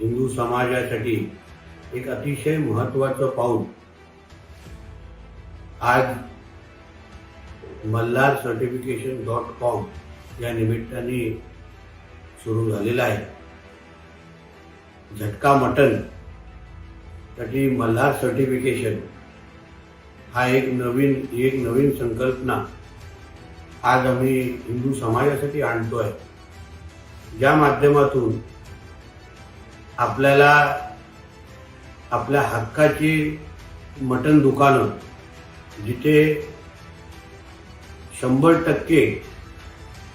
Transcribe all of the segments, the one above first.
हिंदू समाजासाठी एक अतिशय महत्वाचं पाऊल. आज मल्हार सर्टिफिकेशन डॉट कॉम या निमित्ताने सुरू झालेला आहे. झटका मटनसाठी मल्हार सर्टिफिकेशन हा एक नवीन एक नवीन संकल्पना आज आम्ही हिंदू समाजासाठी आणतो आहे ज्या माध्यमातून आपल्याला आपल्या हक्काची मटण दुकानं जिथे शंभर टक्के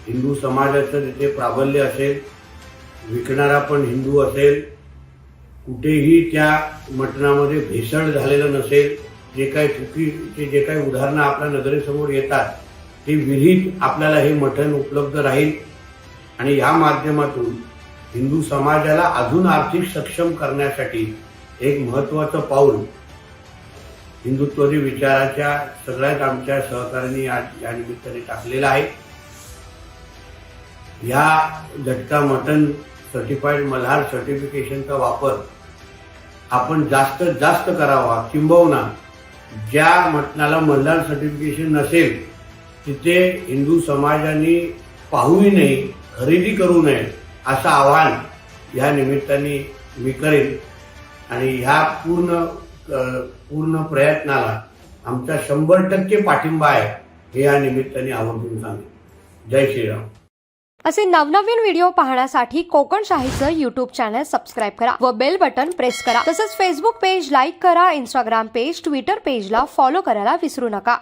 हिंदू समाजाचं तिथे प्राबल्य असेल विकणारा पण हिंदू असेल कुठेही त्या मटणामध्ये भेसळ झालेलं नसेल जे काही चुकीचे जे काही उदाहरणं आपल्या नजरेसमोर येतात ते विहित आपल्याला हे मटण उपलब्ध राहील. आणि या माध्यमातून हिंदू समाजाला अजून आर्थिक सक्षम करण्यासाठी एक महत्वाचं पाऊल हिंदुत्वरी विचाराच्या सगळ्याच आमच्या सहकार्यांनी या निमित्ताने टाकलेला आहे. या झटका मटन सर्टिफाईड मल्हार सर्टिफिकेशनचा वापर आपण जास्त जास्त करावा किंबहुना ज्या मटणाला मल्हार सर्टिफिकेशन नसेल तिथे हिंदू समाजाने पाहूही नाही खरेदी करू नये असं आव्हान या निमित्ताने मी करेन. आणि ह्या पूर्ण पूर्ण प्रयत्नाला आमचा शंभर टक्के पाठिंबा आहे हे या निमित्ताने आवर्जून सांगेन. जय श्रीराम. असे नवनवीन व्हिडिओ पाहण्यासाठी कोकण शाहीचं युट्यूब चॅनल सबस्क्राईब करा व बेल बटन प्रेस करा. तसंच फेसबुक पेज लाईक करा इंस्टाग्राम पेज ट्विटर पेजला फॉलो करायला विसरू नका.